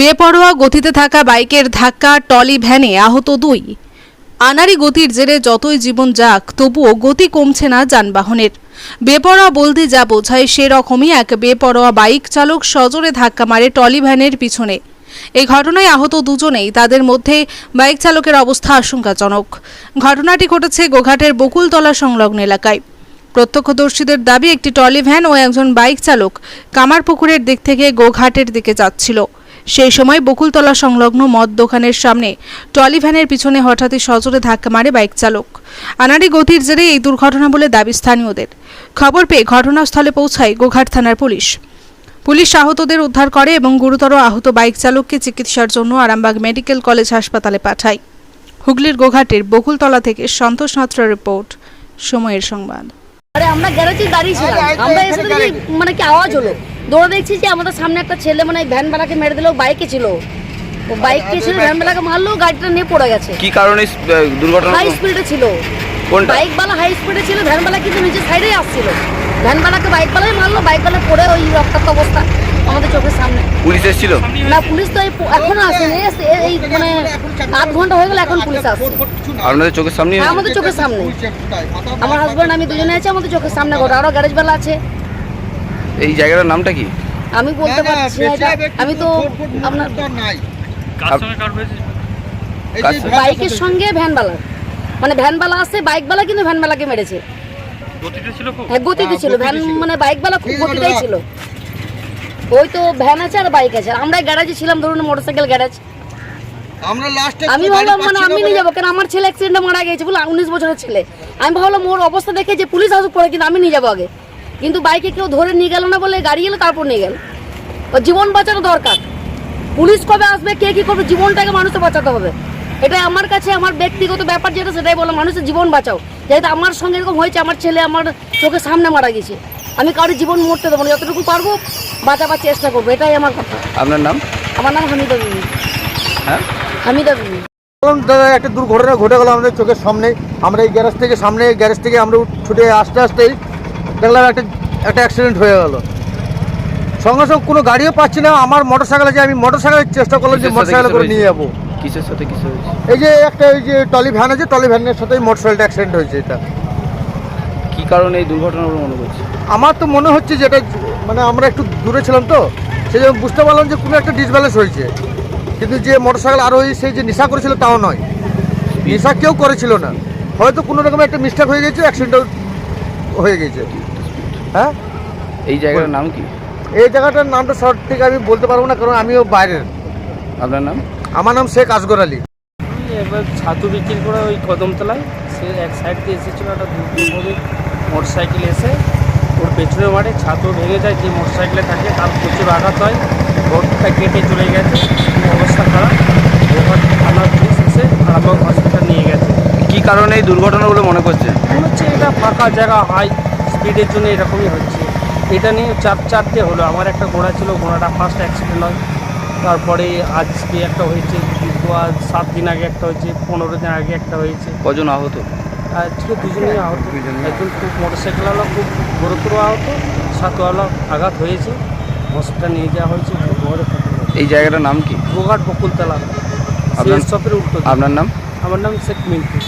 বেপরোয়া গতিতে থাকা বাইকের ধাক্কা টলি ভ্যানে আহত দুই। আনারি গতির জেরে যতই জীবন যাক, তবুও গতি কমছে না যানবাহনের। বেপরোয়া বলতে যা বোঝায় সেরকমই এক বেপরোয়া বাইক চালক সজোরে ধাক্কা মারে টলি ভ্যানের পিছনে। এই ঘটনায় আহত দুজনেই তাদের মধ্যে বাইক চালকের অবস্থা আশঙ্কাজনক। ঘটনাটি ঘটেছে গোঘাটের বকুলতলা সংলগ্ন এলাকায়। প্রত্যক্ষদর্শীদের দাবি, একটি টলি ভ্যান ও একজন বাইক চালক কামারপুকুরের দিক থেকে গোঘাটের দিকে যাচ্ছিল। সেই সময় বকুলতলা সংলগ্ন মদ দোকানের সামনে টলি ভ্যানের পিছনে হঠাৎই সজোরে ধাক্কা মারে বাইক চালক। আনাড়ি গতির জেরে এই দুর্ঘটনা বলে দাবি স্থানীয়দের। খবর পেয়ে ঘটনাস্থলে পৌঁছায় গোঘাট থানার পুলিশ। পুলিশ আহতদের উদ্ধার করে এবং গুরুতর আহত বাইক চালককে চিকিৎসার জন্য আরামবাগ মেডিকেল কলেজ হাসপাতালে পাঠায়। হুগলির গোঘাটের বকুলতলা থেকে সন্তোষ নাত্রার রিপোর্ট, সময়ের সংবাদ। আরে আমরা গ্যারেজে দাঁড়িয়ে ছিলাম। আমরা এসে মানে কি আওয়াজ হলো। দৌড়ে দেখছি যে আমাদের সামনে একটা ছেলে মানে ভ্যান বালাকে মেরে দিল বাইকে ছিল। ও বাইকে ছিল ভ্যান বালাকে মারলো গাড়িটা নিয়ে পড়ে গেছে। কি কারণে দুর্ঘটনা হাই স্পিডে ছিল। কোনটা? বাইক বালা হাই স্পিডে ছিল ভ্যান বালা কিন্তু নিচে সাইডে আসছিল। ভ্যান বালাকে বাইক বালাই মারলো বাইক বালা পড়ে ওই রক্তাক্ত অবস্থা আমাদের চোখের সামনে। পুলিশ এসেছিল? না পুলিশ তো এখনও আসেনি এই মানে আধ ঘণ্টা হয়ে গেল এখন পুলিশ আসছে। আপনাদের চোখের সামনে হ্যাঁ আমাদের চোখের সামনে। আমার হাজব্যান্ড আমি দুজনে আছি আমাদের চোখের সামনে ঘটে আরও গ্যারেজ বালা আছে। এই জায়গাটার নামটা কি? আমি বলতে পারছি না এটা আমি তো আপনার কার সাথে? বাইকের সঙ্গে ভ্যানবালা মানে ভ্যানবালা আছে বাইকবালা কিন্তু ভ্যানবালাকে মেরেছে। হ্যাঁ গতিতে ছিল। ভ্যান মানে বাইকবালা খুব গতিতেই ছিল। ওই তো ভ্যান আছে আর বাইক আছে। আমরা গ্যারাজে ছিলাম ধরুন মোটরসাইকেল গ্যারাজ। আমরা লাস্টে আমি ভাবলাম মানে আমি নিয়ে যাব কেন আমার ছেলে অ্যাক্সিডেন্টে মারা গেছে বলে উনিশ বছরের ছেলে। আমি ভাবলাম ওর অবস্থা দেখে যে পুলিশ আসুক পরে কিন্তু আমি নিয়ে যাব আগে। কিন্তু বাইকে কেউ ধরে নিয়ে গেল না বলে গাড়ি এলো তারপর নিয়ে গেল। জীবন বাঁচানো দরকার। পুলিশ কবে আসবে কে কি করবে জীবনটাকে মানুষকে বাঁচাতে হবে। এটা আমার কাছে আমার ব্যক্তিগত ব্যাপার যেটা সেটাই বলো মানুষের জীবন বাঁচাও। যেহেতু আমার সঙ্গে এরকম হয়েছে আমার ছেলে আমার চোখের সামনে মারা গেছে। আমি কারোর জীবন মরতে দেবো না যতটুকু পারব বাঁচাবার চেষ্টা করব এটাই আমার কথা। আপনার নাম? আমার নাম হামিদা বিবি। হ্যাঁ? হামিদা বিবি। দাদা একটা দুর্ঘটনা ঘটে গেল আমাদের চোখের সামনে। আমরা এই গ্যারেজ থেকে সামনে গ্যারেজ থেকে আমরা ছুটে আসতে আসতেই দেখলাম একটা একটা অ্যাক্সিডেন্ট হয়ে গেল। সঙ্গে সঙ্গে কোনো গাড়িও পাচ্ছি না আমার মোটর সাইকেল আছে আমি মোটর সাইকেলের চেষ্টা করলাম যে মোটর সাইকেল করে নিয়ে যাব। কিসের সাথে কিসের এই যে একটা এই যে টলি ভ্যান আছে টলি ভ্যানের সাথে মোটর সাইকেলটা অ্যাক্সিডেন্ট হয়েছে এটা। কি কারণে এই দুর্ঘটনা মনে করছে আমার তো মনে হচ্ছে যে এটা মানে আমরা একটু দূরে ছিলাম তো সেই জন্য বুঝতে পারলাম যে কোনো একটা ডিসব্যালেন্স হয়েছে। কিন্তু যে মোটর সাইকেল আরোহী সেই যে নেশা করেছিল তাও নয়। নেশা কেউ করেছিল না। হয়তো কোনো রকম একটা মিস্টেক হয়ে গেছে অ্যাক্সিডেন্ট হয়ে গেছে। হ্যাঁ? এই জায়গাটার নাম কি? এই জায়গাটার নামটা থেকে আমি বলতে পারব না কারণ আমিও বাইরের। আপনার নাম? আমার নাম শেখ আসগর আলী। এবার ছাতু বিক্রি করে ওই কদমতলায় সে এক সাইড দিয়ে এসেছিল একটা মোটর সাইকেল এসে ওর পেছনে মারে ছাতু ভেঙে যায় যে মোটর সাইকেলে থাকে তার প্রচুর আঘাত হয় রোডটা কেটে চলে গেছে অবস্থা খারাপ এবার থানার পুলিশ এসে আরামবাগ হসপিটাল নিয়ে গেছে। কি কারণে এই দুর্ঘটনা বলে মনে করছে মনে হচ্ছে এটা ফাঁকা জায়গা হাই স্পিডের জন্য এরকমই হচ্ছে। এটা নিয়ে চার চারটে হলো। আমার একটা ঘোড়া ছিল ঘোড়াটা ফার্স্ট অ্যাক্সিডেন্ট হয়। তারপরে আজকে একটা হয়েছে সাত দিন আগে একটা হয়েছে পনেরো দিন আগে একটা হয়েছে। কজন আহত? আজকে দুজনেই আহত। একজন খুব মোটরসাইকেলওয়ালা খুব গুরুতর আহত সাতওয়ালা আঘাত হয়েছে। হসপিটাল নিয়ে যাওয়া হয়েছে এই জায়গাটার নাম কি? গোঘাট বকুলতলা। আপনার নাম? আমার নাম শেখ মিন্টু।